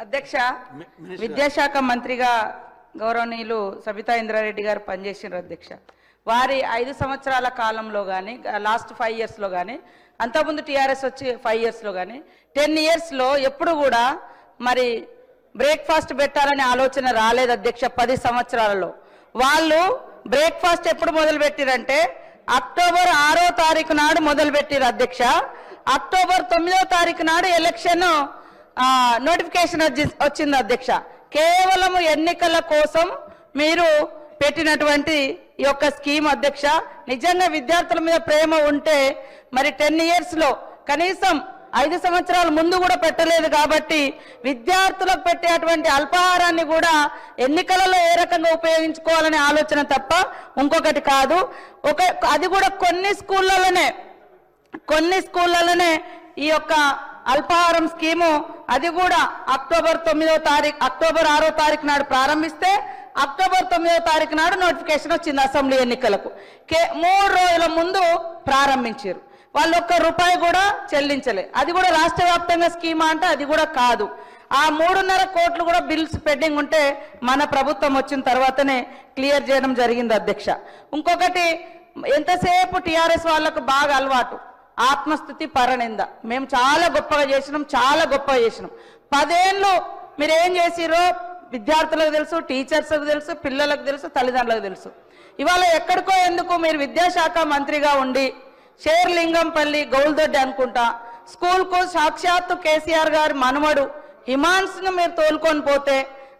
అధ్యక్ష. విద్యాశాఖ మంత్రిగా గౌరవనీయులు సబితా ఇంద్రారెడ్డి గారు పనిచేసినారు అధ్యక్ష వారి ఐదు సంవత్సరాల కాలంలో కానీ లాస్ట్ ఫైవ్ ఇయర్స్లో కానీ అంతకుముందు టీఆర్ఎస్ వచ్చి ఫైవ్ ఇయర్స్లో కానీ టెన్ ఇయర్స్లో ఎప్పుడు కూడా మరి బ్రేక్ఫాస్ట్ పెట్టాలనే ఆలోచన రాలేదు అధ్యక్ష పది సంవత్సరాలలో వాళ్ళు బ్రేక్ఫాస్ట్ ఎప్పుడు మొదలు పెట్టిరంటే అక్టోబర్ ఆరో తారీఖు నాడు మొదలు పెట్టిరు అధ్యక్ష అక్టోబర్ తొమ్మిదో తారీఖు నాడు ఎలక్షన్ నోటిఫికేషన్ వచ్చింది అధ్యక్ష. కేవలం ఎన్నికల కోసం మీరు పెట్టినటువంటి ఈ యొక్క స్కీమ్ అధ్యక్ష నిజంగా విద్యార్థుల మీద ప్రేమ ఉంటే మరి టెన్ ఇయర్స్లో కనీసం ఐదు సంవత్సరాల ముందు కూడా పెట్టలేదు కాబట్టి విద్యార్థులకు పెట్టేటువంటి అల్పాహారాన్ని కూడా ఎన్నికలలో ఏ రకంగా ఉపయోగించుకోవాలనే ఆలోచన తప్ప ఇంకొకటి కాదు. ఒక అది కూడా కొన్ని స్కూళ్ళలోనే కొన్ని స్కూళ్ళలోనే ఈ యొక్క అల్పాహారం స్కీము అది కూడా అక్టోబర్ తొమ్మిదో తారీఖు అక్టోబర్ ఆరో తారీఖు నాడు ప్రారంభిస్తే అక్టోబర్ తొమ్మిదో తారీఖు నాడు నోటిఫికేషన్ వచ్చింది అసెంబ్లీ ఎన్నికలకు. కే మూడు రోజుల ముందు ప్రారంభించారు వాళ్ళు ఒక్క రూపాయి కూడా చెల్లించలే. అది కూడా రాష్ట్ర వ్యాప్తంగా స్కీమా అంటే అది కూడా కాదు. ఆ మూడున్నర కోట్లు కూడా బిల్స్ పెండింగ్ ఉంటే మన ప్రభుత్వం వచ్చిన తర్వాతనే క్లియర్ చేయడం జరిగింది అధ్యక్ష. ఇంకొకటి ఎంతసేపు టీఆర్ఎస్ వాళ్ళకు బాగా అలవాటు? ఆత్మస్థుతి పరనింద. మేము చాలా గొప్పగా చేసినాం చాలా గొప్పగా చేసినాం. పదేళ్ళు మీరేం చేసిరో విద్యార్థులకు తెలుసు టీచర్స్కి తెలుసు పిల్లలకు తెలుసు తల్లిదండ్రులకు తెలుసు. ఇవాళ ఎక్కడికో ఎందుకు మీరు విద్యాశాఖ మంత్రిగా ఉండి షేర్లింగంపల్లి గౌల్దొడ్డి అనుకుంటా స్కూల్కు సాక్షాత్తు కేసీఆర్ గారి మనవడు హిమాన్స్ను మీరు తోలుకొని పోతే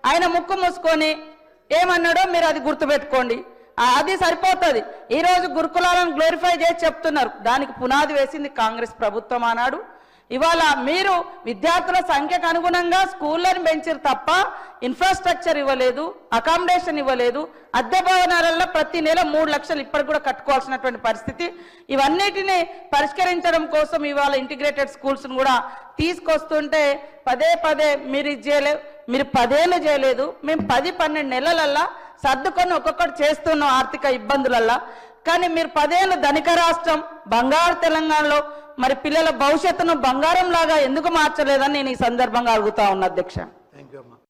ఆయన ముక్కు మూసుకొని ఏమన్నాడో మీరు అది గుర్తుపెట్టుకోండి. అది సరిపోతుంది. ఈరోజు గురుకులాలను గ్లోరిఫై చేసి చెప్తున్నారు. దానికి పునాది వేసింది కాంగ్రెస్ ప్రభుత్వం అన్నాడు ఇవాళ మీరు విద్యార్థుల సంఖ్యకు అనుగుణంగా స్కూళ్ళని పెంచారు తప్ప ఇన్ఫ్రాస్ట్రక్చర్ ఇవ్వలేదు అకామిడేషన్ ఇవ్వలేదు అద్దె భవనాలలో ప్రతి నెల మూడు లక్షలు ఇప్పటికి కూడా కట్టుకోవాల్సినటువంటి పరిస్థితి. ఇవన్నిటిని పరిష్కరించడం కోసం ఇవాళ ఇంటిగ్రేటెడ్ స్కూల్స్ను కూడా తీసుకొస్తుంటే పదే పదే మీరు ఇది మీరు పదేళ్ళు చేయలేదు మేము పది పన్నెండు నెలలల్లా సర్దుకొని ఒక్కొక్కటి చేస్తున్నాం ఆర్థిక ఇబ్బందులల్లా. కానీ మీరు పదేళ్ళు ధనిక రాష్ట్రం బంగారు తెలంగాణలో మరి పిల్లల భవిష్యత్తును బంగారం లాగా ఎందుకు మార్చలేదని నేను ఈ సందర్భంగా అడుగుతా ఉన్నా అధ్యక్ష.